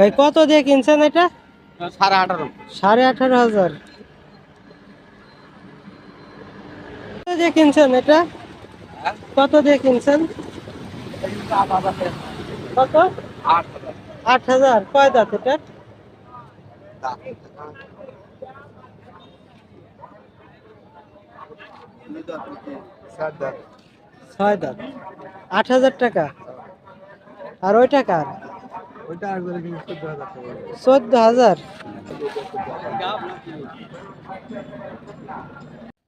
ভাই কত দিয়ে কিনছেন এটা? সাড়ে আঠারো। সাড়ে আঠারো হাজার। কত দিয়ে কিনছেন এটা? কত দিয়ে কিনছেন? কত? আট হাজার। কয় দাঁত এটা? ছয় দাঁত। আট হাজার টাকা। আর ওই টাকা চোদ্দ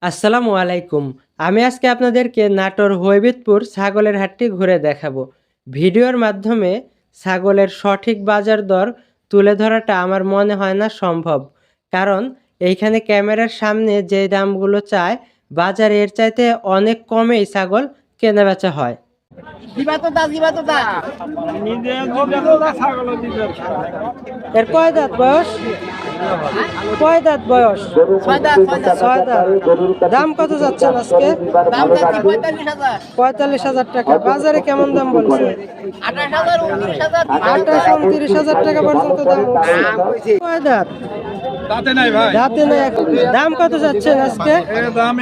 আসসালামু আলাইকুম। আমি আজকে আপনাদেরকে নাটোর হৈবিতপুর ছাগলের হাটটি ঘুরে দেখাবো। ভিডিওর মাধ্যমে ছাগলের সঠিক বাজার দর তুলে ধরাটা আমার মনে হয় না সম্ভব। কারণ এইখানে ক্যামেরার সামনে যে দামগুলো চায়, বাজারে এর চাইতে অনেক কমেই ছাগল কেনাবেচা হয়। এর কয় দাঁত বয়স? কয় দাঁত বয়স? ছয় দাঁত দাম কত যাচ্ছেন আজকে? দাম পঁয়তাল্লিশ হাজার। টাকা। বাজারে কেমন দাম বলছে? আঠাশ হাজার উনত্রিশ হাজার। টাকা পর্যন্ত দাম। কয় দাঁত? নাই ভাই। দাঁতে নেই। দাম কত যাচ্ছেন আজকে? এর দাম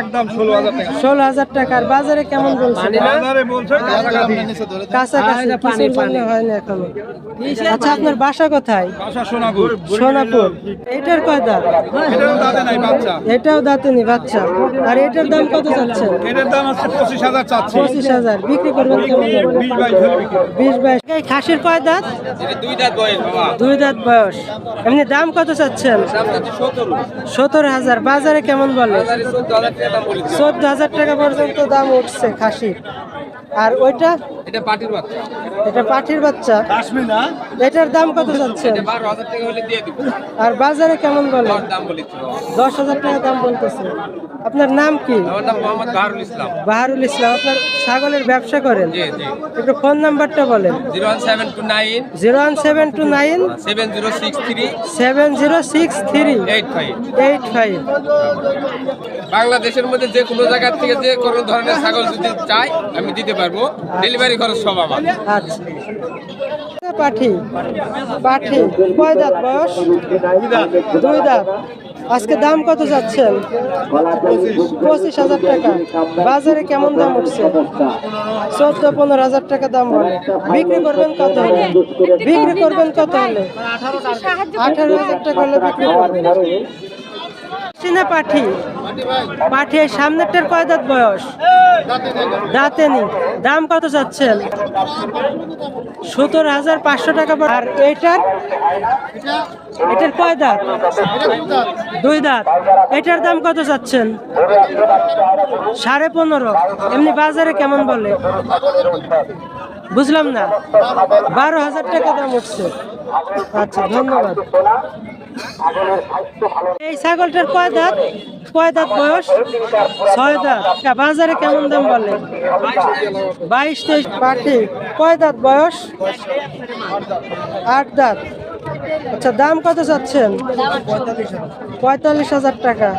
একদম টাকা। টাকার বাজারে কেমন বলছে বাজারে বলছে। কাছাকাছি কিছুর জন্য হয়নি এখনও? আচ্ছা আপনার বাসা কোথায়? বাসা সোনাপুর। সোনাপুর। এইটার কয় দাঁত? এটাও নাই বাচ্চা। এটাও দাঁতেনি বাচ্চা। আর এটার দাম কত এটার দাম আছে পঁচিশ হাজার চাচ্ছি। বিক্রি করবেন কেমন? বিশ বাইশ হলে বিক্রি করব। বিশ বাইশ। এই খাসির কয় দাঁত? দুই দাঁত বয়স বাবা। দুই দাঁত বয়স। এমনি দাম কত চাচ্ছেন? সতেরো হাজার। বাজারে কেমন বলে? চোদ্দ হাজার টাকা পর্যন্ত দাম উঠছে খাসি আর ওইটা? এটা পাটির বাচ্চা। এটা পাঠির বাচ্চা। এটার দাম কত চাচ্ছেন বারো হাজার টাকা হলে দিয়ে দিব। আর বাজারে কেমন বলে? দাম বলেছিল দশ হাজার টাকা দাম বলতেছে। আপনার নাম কি? আমার নাম মোহাম্মদ বাহারুল ইসলাম। বাহারুল ইসলাম আপনার ছাগলের ব্যবসা করেন? জি জি। একটু ফোন নাম্বারটা বলেন। Zero one seven two nine. Zero one seven two nine. Seven zero six three. Seven zero six three eight five. Eight five. বাংলাদেশের মধ্যে যে কোনো জায়গা থেকে যে কোনো ধরনের ছাগল যদি চাই আমি দিতে পারব। ডেলিভারি খরচ সব আমার। আচ্ছা। পাঠি পাঠি, কয় দাঁত বয়স? দুই দাঁত। আজকে দাম কত যাচ্ছেন পঁচিশ হাজার টাকা। বাজারে কেমন দাম উঠছে? চোদ্দ, পনেরো হাজার টাকা দাম বলে। বিক্রি করবেন কত হলে? বিক্রি করবেন কত হলে? আঠারো হাজার টাকা হলে বিক্রি করবেন। চিনা পাঠি। পাঠি, এই সামনেরটার কয় দাঁত বয়স? দাঁতে নি দাম কত চাচ্ছেন? সতেরো হাজার পাঁচশো টাকা। আর এইটার? এটার কয় দাঁত? দুই দাঁত। এটার দাম কত চাচ্ছেন? সাড়ে পনেরো। এমনি বাজারে কেমন বলে? বুঝলাম না। বারো হাজার টাকা দাম উঠছে। আচ্ছা ধন্যবাদ। এই ছাগলটার কয় দাঁত? কয় দাঁত বয়স? ছয় দাঁত। বাজারে কেমন দাম বলে? বাইশ, তেইশ পাখি। কয় দাঁত বয়স? আট দাঁত। আচ্ছা দাম কত চাচ্ছেন? পঁয়তাল্লিশ হাজার টাকা।